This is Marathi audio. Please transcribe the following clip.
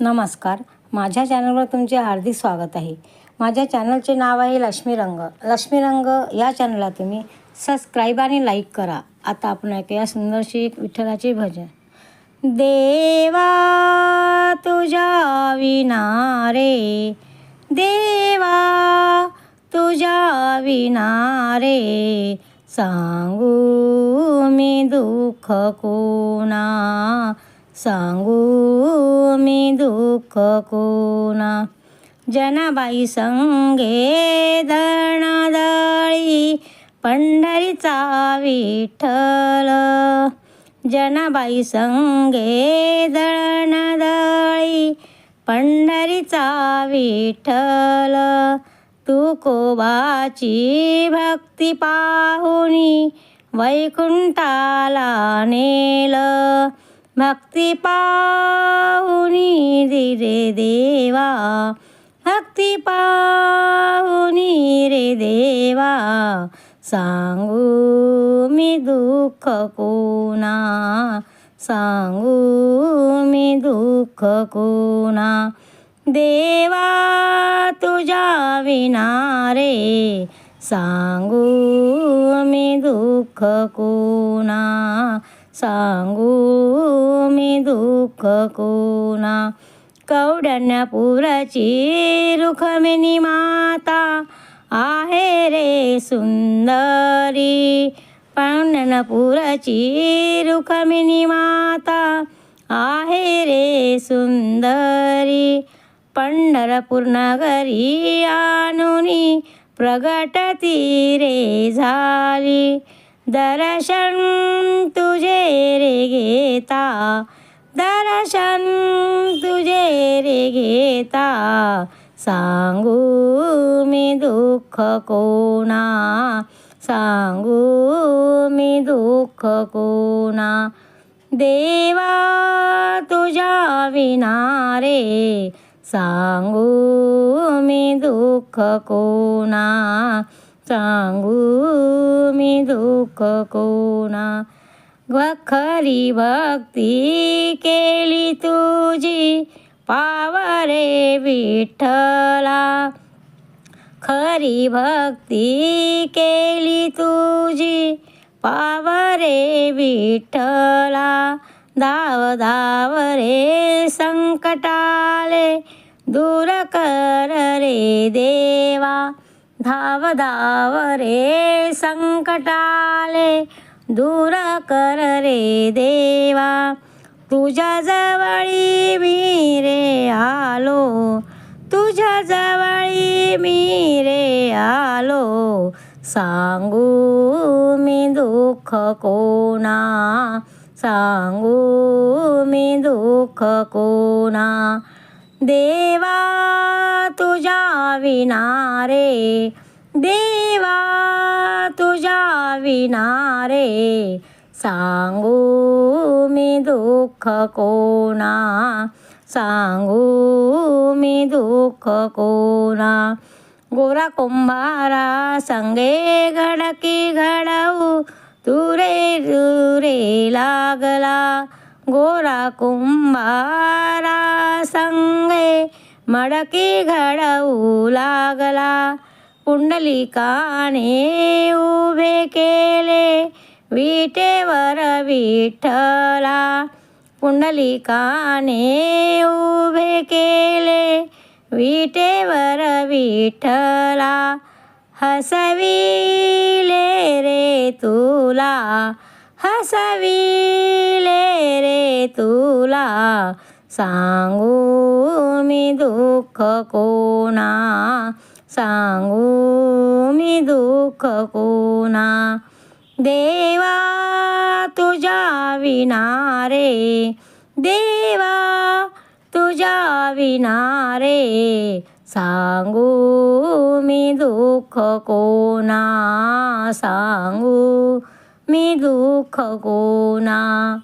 नमस्कार. माझ्या चॅनलवर तुमचे हार्दिक स्वागत आहे. माझ्या चॅनलचे नाव आहे लक्ष्मी रंग. लक्ष्मी रंग या चॅनलला तुम्ही सबस्क्राईब आणि लाईक करा. आता आपण ऐकूया सुंदरशी एक विठ्ठलाचे भजन. देवा तुझ्या विनारे देवा तुझ्या विनारे सांगू मी दुःख कोणा. सांगू मी दुःख कोणा? जनाबाई संगे दणादळी पंढरीचा विठ्ठल. जनाबाई संगे दळणदळी पंढरीचा विठ्ठल. तू कोबाची भक्ती पाहुनी वैकुंठाला नेल. भक्ती पाहुनी रे देवा। भक्ती पाहुनी रे देवा। सांगू मी दुःख कोणा। सांगू मी दुःख कोणा। देवा तुझ्या विनारे सांगू मी दुःख कोणा। सांगू मी दुःख कोणा? कौडण्यपुराची रुखमिनी माता आहे रे सुंदरी. पांडनपुराची रुखमिनी माता आहे रे सुंदरी. पंढरपूर नगरी आणुनी प्रगटती रे झाली. दर्शन तुझे रे घेता. दर्शन तुझे रे घेता. सांगू मी दुःख कोणा? सांगू मी दुःख कोणा? देवा तुझ्या विनारे. सांगू मी दुःख कोणा? सांगू मी दुःख कोणा? खरी भक्ती केली तुझी पावरे विठ्ठला. खरी भक्ती केली तुझी पावरे विठ्ठला. धाव धाव रे संकटाले दूर कर रे देवा. धाव धाव रे संकटाले दूर कर रे देवा. तुझ्या जवळी मी रे आलो. तुझ्या जवळी मी रे आलो. सांगू मी दुःख कोणा? सांगू मी दुःख कोणा? देवा तुझ्या विना रे देवा तुझ्या विनारे सांगू मी दुःख कोणा? सांगू मी दुःख कोणा? गोरा कुंभारा संगे घडकी घडवू तुरे तुरे लागला. गोरा कुंभारा संगे मडकी घडवू लागला. पुंडलिकाने उभे केले विटेवर विठ्ठला. पुंडलिकाने उभे केले विटेवर विठ्ठला. हसविले रे तुला हसविले रे तुला. सांगू मी दुःख कोणा सांगू मी दुःख कोणा? देवा तुझ्या विनारे. देवा तुझ्या विनारे. सांगू मी दुःख कोणा? सांगू मी दुःख कोणा?